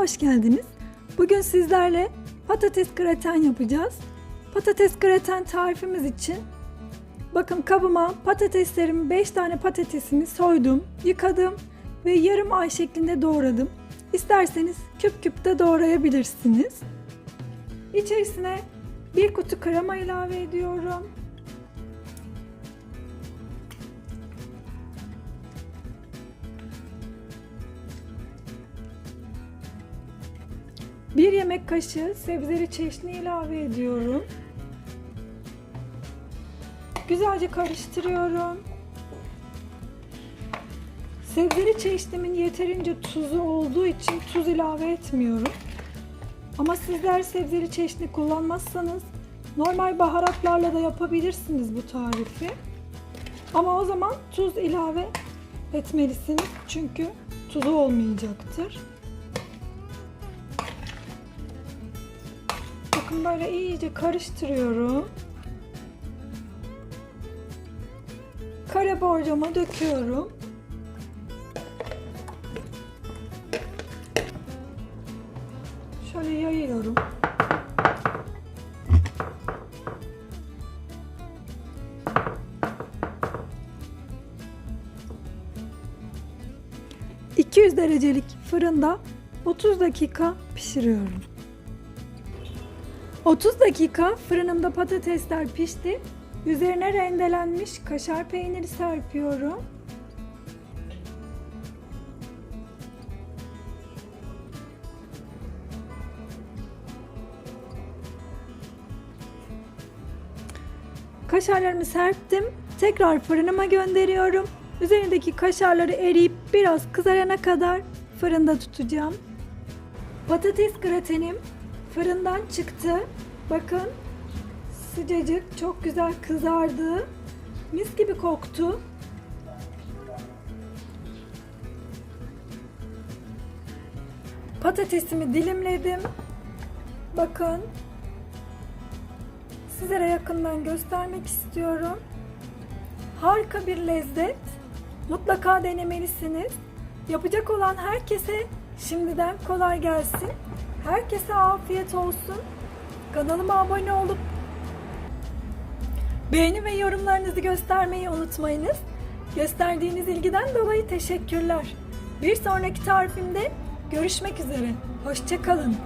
geldiniz. Bugün sizlerle patates graten yapacağız. Patates graten tarifimiz için bakın kabıma patateslerimi 5 tane patatesimi soydum, yıkadım ve yarım ay şeklinde doğradım. İsterseniz küp küp de doğrayabilirsiniz. İçerisine bir kutu krema ilave ediyorum. Bir yemek kaşığı sebzeli çeşni ilave ediyorum. Güzelce karıştırıyorum. Sebzeli çeşnimin yeterince tuzu olduğu için tuz ilave etmiyorum. Ama sizler sebzeli çeşni kullanmazsanız normal baharatlarla da yapabilirsiniz bu tarifi. Ama o zaman tuz ilave etmelisiniz çünkü tuzu olmayacaktır. Bakın böyle iyice karıştırıyorum. Kare borcama döküyorum. Şöyle yayıyorum. ...200 derecelik fırında 30 dakika pişiriyorum. 30 dakika fırınımda patatesler pişti. Üzerine rendelenmiş kaşar peyniri serpiyorum. Kaşarlarımı serptim. Tekrar fırınıma gönderiyorum. Üzerindeki kaşarları eriyip biraz kızarana kadar fırında tutacağım. Patates gratenim fırından çıktı. Bakın sıcacık çok güzel kızardı. Mis gibi koktu. Patatesimi dilimledim. Bakın. Sizlere yakından göstermek istiyorum. Harika bir lezzet. Mutlaka denemelisiniz. Yapacak olan herkese şimdiden kolay gelsin. Herkese afiyet olsun. Kanalıma abone olup beğeni ve yorumlarınızı göstermeyi unutmayınız. Gösterdiğiniz ilgiden dolayı teşekkürler. Bir sonraki tarifimde görüşmek üzere. Hoşçakalın.